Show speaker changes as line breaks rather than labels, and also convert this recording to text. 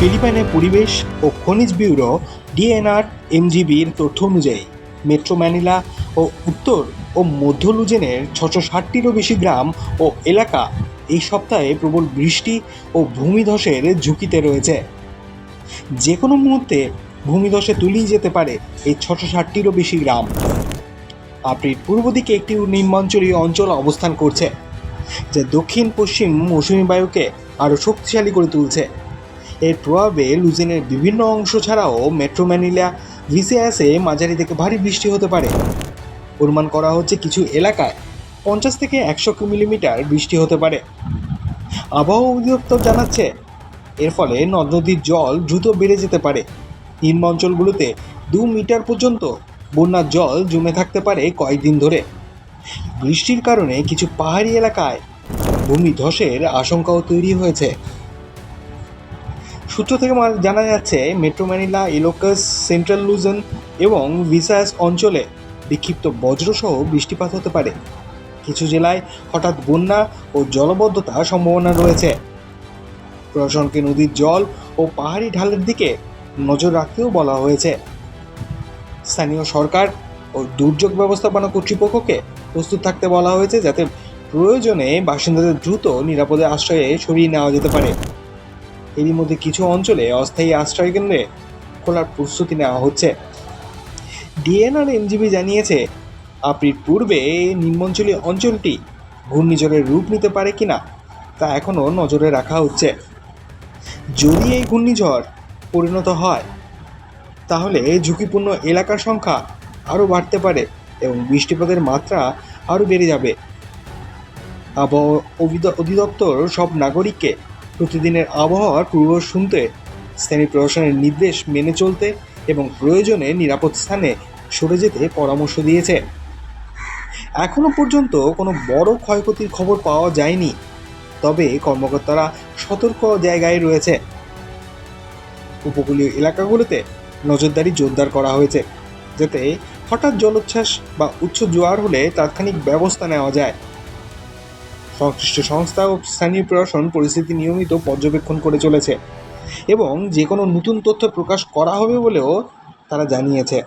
ফিলিপাইনের পরিবেশ ও খনিজ ব্যুরো ডিএনআর এমজিবির তথ্য অনুযায়ী, মেট্রো ম্যানিলা ও উত্তর ও মধ্য লুজেনের ছশো ষাটটিরও বেশি গ্রাম ও এলাকা এই সপ্তাহে প্রবল বৃষ্টি ও ভূমিধসের ঝুঁকিতে রয়েছে। যে কোনো মুহূর্তে ভূমিধসে তলিয়ে যেতে পারে এই ছশো ষাটটিরও বেশি গ্রাম। আপরির পূর্ব দিকে একটি নিম্নাঞ্চলীয় অঞ্চল অবস্থান করছে, যা দক্ষিণ পশ্চিম মৌসুমী বায়ুকে আরও শক্তিশালী করে তুলছে। এর প্রভাবে লুজেনের বিভিন্ন অংশ ছাড়াও মেট্রো ম্যানিলা ভিসিয়াসে মাঝারি থেকে ভারী বৃষ্টি হতে পারে। অনুমান করা হচ্ছে কিছু এলাকায় পঞ্চাশ থেকে একশো মিলিমিটার বৃষ্টি হতে পারে। আবহাওয়া অধিদপ্তর জানাচ্ছে, এর ফলে নদ নদীর জল দ্রুত বেড়ে যেতে পারে। নিম্ন অঞ্চলগুলোতে দু মিটার পর্যন্ত বন্যার জল জমে থাকতে পারে কয়েকদিন ধরে। বৃষ্টির কারণে কিছু পাহাড়ি এলাকায় ভূমি ধসের আশঙ্কাও তৈরি হয়েছে। সূত্র থেকে জানা যাচ্ছে, Metro Manila, Ilocos, Central Luzon এবং ভিসাস অঞ্চলে বিক্ষিপ্ত বজ্রসহ বৃষ্টিপাত হতে পারে। কিছু জেলায় হঠাৎ বন্যা ও জলবদ্ধতার সম্ভাবনা রয়েছে। প্রশাসনকে নদীর জল ও পাহাড়ি ঢালের দিকে নজর রাখতেও বলা হয়েছে। স্থানীয় সরকার ও দুর্যোগ ব্যবস্থাপনা কর্তৃপক্ষকে প্রস্তুত থাকতে বলা হয়েছে যাতে প্রয়োজনে বাসিন্দাদের দ্রুত নিরাপদে আশ্রয়ে সরিয়ে নেওয়া যেতে পারে। এরই মধ্যে কিছু অঞ্চলে অস্থায়ী আশ্রয় কেন্দ্রে খোলার প্রস্তুতি নেওয়া হচ্ছে। ডিএনআর এনজিবি জানিয়েছে, আপ্রির পূর্বে নিম্নাঞ্চলীয় অঞ্চলটি ঘূর্ণিঝড়ের রূপ নিতে পারে কিনা তা এখনও নজরে রাখা হচ্ছে। যদি এই ঘূর্ণিঝড় পরিণত হয়, তাহলে ঝুঁকিপূর্ণ এলাকার সংখ্যা আরও বাড়তে পারে এবং বৃষ্টিপাতের মাত্রা আরও বেড়ে যাবে। আবহাওয়া অধিদপ্তর সব নাগরিককে প্রতিদিনের আবহাওয়ার পূর্ব শুনতে, স্থানীয় প্রশাসনের নির্দেশ মেনে চলতে এবং প্রয়োজনে নিরাপদ স্থানে সরে যেতে পরামর্শ দিয়েছে। এখনও পর্যন্ত কোনো বড় ক্ষয়ক্ষতির খবর পাওয়া যায়নি, তবে কর্মকর্তারা সতর্ক জায়গায় রয়েছে। উপকূলীয় এলাকাগুলোতে নজরদারি জোরদার করা হয়েছে, যাতে হঠাৎ জলোচ্ছ্বাস বা উচ্চ জোয়ার হলে তাৎক্ষণিক ব্যবস্থা নেওয়া যায়। সংশ্লিষ্ট সংস্থা ও স্থানীয় প্রশাসন পরিস্থিতি নিয়মিত পর্যবেক্ষণ করে চলেছে এবং যে কোনো নতুন তথ্য প্রকাশ করা হবে বলেও তারা জানিয়েছে।